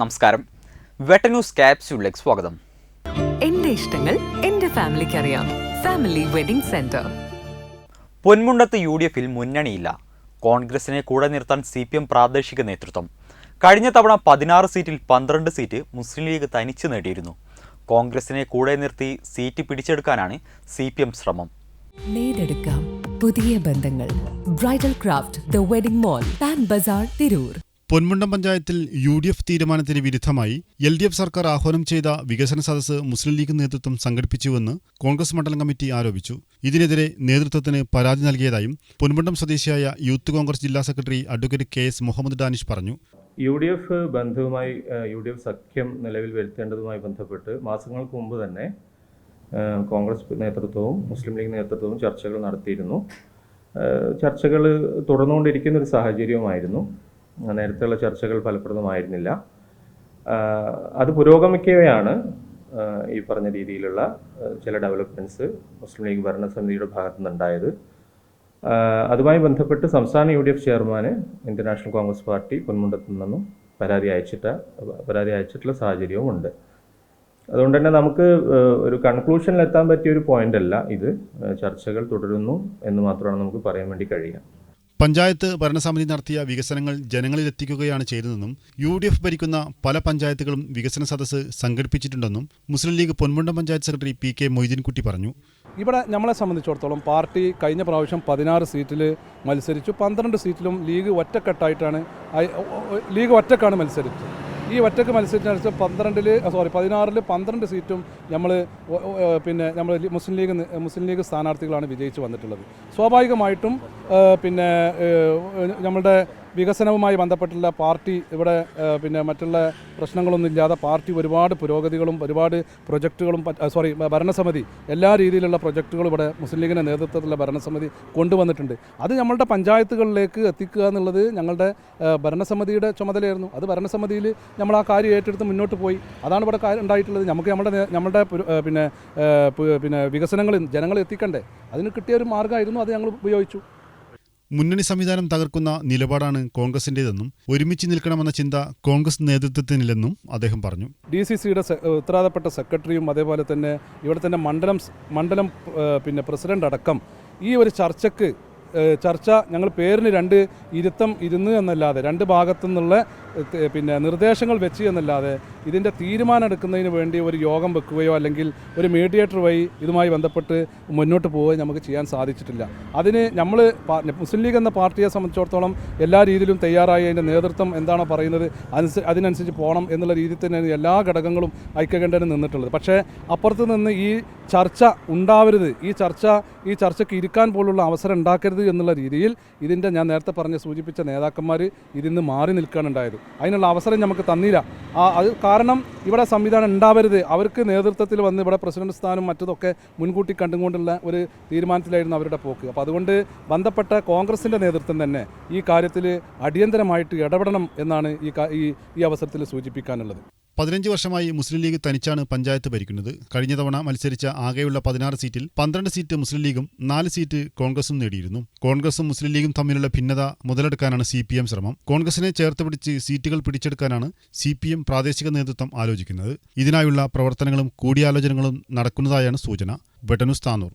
നമസ്കാരം. വെട്ട ന്യൂസ് ക്യാപ്സ്യൂളിലേക്ക് സ്വാഗതം. എന്റെ ഇഷ്ടങ്ങൾ എന്റെ ഫാമിലിക്ക് അറിയാം ഫാമിലി വെഡിംഗ് സെന്റർ. പൊന്മുണ്ടത്ത് യു ഡി എഫിൽ മുന്നണിയില്ല. കോൺഗ്രസിനെ കൂടെ നിർത്താൻ സി പി എം പ്രാദേശിക നേതൃത്വം. കഴിഞ്ഞ തവണ പതിനാറ് സീറ്റിൽ പന്ത്രണ്ട് സീറ്റ് മുസ്ലിം ലീഗ് തനിച്ച് നേടിയിരുന്നു. കോൺഗ്രസിനെ കൂടെ നിർത്തി സീറ്റ് പിടിച്ചെടുക്കാനാണ് സി പി എം ശ്രമം. നേടെടുക്കാം പുതിയ ബന്ധങ്ങൾ. Bridal craft the wedding mall Pan Bazaar Tirur. Ponmundam പഞ്ചായത്തിൽ യു ഡി എഫ് തീരുമാനത്തിന് വിരുദ്ധമായി എൽ ഡി എഫ് സർക്കാർ ആഹ്വാനം ചെയ്ത വികസന സദസ്സ് മുസ്ലിം ലീഗ് നേതൃത്വം സംഘടിപ്പിച്ചുവെന്ന് കോൺഗ്രസ് മണ്ഡലം കമ്മിറ്റി ആരോപിച്ചു. ഇതിനെതിരെ നേതൃത്വത്തിന് പരാതി നൽകിയതായും പൊന്മുണ്ടം സ്വദേശിയായ യൂത്ത് കോൺഗ്രസ് ജില്ലാ secretary advocate K S Muhammad Danish പറഞ്ഞു. യു ഡി എഫ് ബന്ധവുമായി യു ഡി എഫ് സഖ്യം നിലവിൽ വരുത്തേണ്ടതുമായി ബന്ധപ്പെട്ട് മാസങ്ങൾക്ക് മുമ്പ് തന്നെ കോൺഗ്രസ് നേതൃത്വവും മുസ്ലിം ലീഗ് നേതൃത്വവും ചർച്ചകൾ നടത്തിയിരുന്നു. ചർച്ചകൾ തുടർന്നുകൊണ്ടിരിക്കുന്ന ഒരു സാഹചര്യവുമായിരുന്നു. ആ, നേരത്തെയുള്ള ചർച്ചകൾ ഫലപ്രദമായിരുന്നില്ല. അത് പുരോഗമിക്കവെയാണ് ഈ പറഞ്ഞ രീതിയിലുള്ള ചില ഡെവലപ്മെന്റ്സ് മുസ്ലിം ലീഗ് ഭരണസമിതിയുടെ ഭാഗത്തു നിന്നുണ്ടായത് അതുമായി ബന്ധപ്പെട്ട് സംസ്ഥാന യു ഡി എഫ് ചെയർമാന് ഇന്ത്യൻ നാഷണൽ കോൺഗ്രസ് പാർട്ടി പൊന്മുണ്ടത്തു നിന്നും പരാതി അയച്ചിട്ട പരാതി അയച്ചിട്ടുള്ള സാഹചര്യവും ഉണ്ട്. അതുകൊണ്ട് തന്നെ നമുക്ക് ഒരു കൺക്ലൂഷനിൽ എത്താൻ പറ്റിയ ഒരു പോയിന്റ് അല്ല ഇത് ചർച്ചകൾ തുടരുന്നു എന്ന് മാത്രമാണ് നമുക്ക് പറയാൻ വേണ്ടി കഴിയുക. പഞ്ചായത്ത് ഭരണസമിതി നടത്തിയ വികസനങ്ങൾ ജനങ്ങളിലെത്തിക്കുകയാണ് ചെയ്തതെന്നും യു ഡി എഫ് ഭരിക്കുന്ന പല പഞ്ചായത്തുകളും വികസന സദസ്സ് സംഘടിപ്പിച്ചിട്ടുണ്ടെന്നും Muslim League Ponmundam panchayat secretary P K Moideenkutty പറഞ്ഞു. ഇവിടെ നമ്മളെ സംബന്ധിച്ചിടത്തോളം പാർട്ടി കഴിഞ്ഞ പ്രാവശ്യം പതിനാറ് സീറ്റിൽ മത്സരിച്ചു. പന്ത്രണ്ട് സീറ്റിലും ലീഗ് ഒറ്റക്കെട്ടായിട്ടാണ് ലീഗ് ഒറ്റക്കാണ് മത്സരിച്ചത്. ഈ ഒറ്റയ്ക്ക് മത്സരിച്ച പന്ത്രണ്ടിൽ സോറി പതിനാറിൽ പന്ത്രണ്ട് സീറ്റും നമ്മൾ പിന്നെ നമ്മൾ മുസ്ലിം ലീഗ് മുസ്ലിം ലീഗ് സ്ഥാനാർത്ഥികളാണ് വിജയിച്ച് വന്നിട്ടുള്ളത്. സ്വാഭാവികമായിട്ടും പിന്നെ നമ്മളുടെ വികസനവുമായി ബന്ധപ്പെട്ടുള്ള പാർട്ടി ഇവിടെ പിന്നെ മറ്റുള്ള പ്രശ്നങ്ങളൊന്നും ഇല്ലാതെ പാർട്ടി ഒരുപാട് പുരോഗതികളും ഒരുപാട് പ്രൊജക്റ്റുകളും സോറി ഭരണസമിതി എല്ലാ രീതിയിലുള്ള പ്രൊജക്റ്റുകളും ഇവിടെ മുസ്ലിം ലീഗിന്റെ നേതൃത്വത്തിലുള്ള ഭരണസമിതി കൊണ്ടുവന്നിട്ടുണ്ട്. അത് നമ്മളുടെ പഞ്ചായത്തുകളിലേക്ക് എത്തിക്കുക എന്നുള്ളത് ഞങ്ങളുടെ ഭരണസമിതിയുടെ ചുമതലയായിരുന്നു. അത് ഭരണസമിതിയിൽ നമ്മൾ ആ കാര്യം ഏറ്റെടുത്ത് മുന്നോട്ട് പോയി. അതാണ് ഇവിടെ ഉണ്ടായിട്ടുള്ളത്. നമുക്ക് നമ്മുടെ നമ്മുടെ പിന്നെ പിന്നെ വികസനങ്ങൾ ജനങ്ങൾ എത്തിക്കണ്ടേ? അതിന് കിട്ടിയ ഒരു മാർഗമായിരുന്നു അത് ഞങ്ങൾ ഉപയോഗിച്ചു. മുന്നണി സംവിധാനം തകർക്കുന്ന നിലപാടാണ് കോൺഗ്രസിന്റേതെന്നും ഒരുമിച്ച് നിൽക്കണമെന്ന ചിന്ത കോൺഗ്രസ് നേതൃത്വത്തിനില്ലെന്നും അദ്ദേഹം പറഞ്ഞു. ഡി സി സിയുടെ ഉത്തരവാദപ്പെട്ട സെക്രട്ടറിയും അതേപോലെ തന്നെ ഇവിടെ തന്നെ മണ്ഡലം മണ്ഡലം പിന്നെ പ്രസിഡന്റ് അടക്കം ഈ ഒരു ചർച്ചക്ക് ചർച്ച ഞങ്ങൾ പേരിന് രണ്ട് ഇരുത്തം ഇരുന്ന് എന്നല്ലാതെ രണ്ട് ഭാഗത്തു നിന്നുള്ള പിന്നെ നിർദ്ദേശങ്ങൾ വെച്ച് എന്നല്ലാതെ ഇതിന്റെ തീരുമാനം എടുക്കുന്നതിന് വേണ്ടി ഒരു യോഗം വെക്കുകയോ അല്ലെങ്കിൽ ഒരു മീഡിയേറ്റർ വഴി ഇതുമായി ബന്ധപ്പെട്ട് മുന്നോട്ട് പോവുകയോ നമുക്ക് ചെയ്യാൻ സാധിച്ചിട്ടില്ല. അതിന് നമ്മൾ മുസ്ലിം ലീഗ് എന്ന പാർട്ടിയെ സംബന്ധിച്ചിടത്തോളം എല്ലാ രീതിയിലും തയ്യാറായി അതിന്റെ നേതൃത്വം എന്താണോ പറയുന്നത് അതിനനുസരിച്ച് പോകണം എന്നുള്ള രീതിയിൽ തന്നെയാണ് എല്ലാ ഘടകങ്ങളും ഐക്യകണ്ഠന് നിന്നിട്ടുള്ളത്. പക്ഷേ അപ്പുറത്ത് നിന്ന് ഈ ചർച്ച ഉണ്ടാവരുത്. ഈ ചർച്ച ഈ ചർച്ചയ്ക്ക് ഇരിക്കാൻ പോലുള്ള അവസരം ഉണ്ടാക്കരുത് എന്നുള്ള രീതിയിൽ ഇതിന്റെ ഞാൻ നേരത്തെ പറഞ്ഞ് സൂചിപ്പിച്ച നേതാക്കന്മാർ ഇതിന്ന് മാറി നിൽക്കാനുണ്ടായത് അതിനുള്ള അവസരം നമുക്ക് തന്നില്ല. ആ അത് കാരണം ഇവിടെ സംവിധാനം ഉണ്ടാവരുത്. അവർക്ക് നേതൃത്വത്തിൽ വന്ന് ഇവിടെ പ്രസിഡന്റ് സ്ഥാനം മറ്റതൊക്കെ മുൻകൂട്ടി കണ്ടുകൊണ്ടുള്ള ഒരു തീരുമാനത്തിലായിരുന്നു അവരുടെ പോക്ക്. അപ്പോൾ അതുകൊണ്ട് ബന്ധപ്പെട്ട കോൺഗ്രസിന്റെ നേതൃത്വം തന്നെ ഈ കാര്യത്തിൽ അടിയന്തരമായിട്ട് ഇടപെടണം എന്നാണ് ഈ ഈ അവസരത്തിൽ സൂചിപ്പിക്കാനുള്ളത്. പതിനഞ്ച് വർഷമായി മുസ്ലിം ലീഗ് തനിച്ചാണ് പഞ്ചായത്ത് ഭരിക്കുന്നത്. കഴിഞ്ഞ തവണ മത്സരിച്ച ആകെയുള്ള പതിനാറ് സീറ്റിൽ പന്ത്രണ്ട് സീറ്റ് മുസ്ലിം ലീഗും നാല് സീറ്റ് കോൺഗ്രസും നേടിയിരുന്നു. കോൺഗ്രസും മുസ്ലിം ലീഗും തമ്മിലുള്ള ഭിന്നത മുതലെടുക്കാനാണ് സി പി എം ശ്രമം. കോൺഗ്രസിനെ ചേർത്ത് പിടിച്ച് സീറ്റുകൾ പിടിച്ചെടുക്കാനാണ് സി പി എം പ്രാദേശിക നേതൃത്വം ആലോചിക്കുന്നത്. ഇതിനായുള്ള പ്രവർത്തനങ്ങളും കൂടിയാലോചനകളും നടക്കുന്നതായാണ് സൂചന. വെട്ടനുസ് താനൂർ.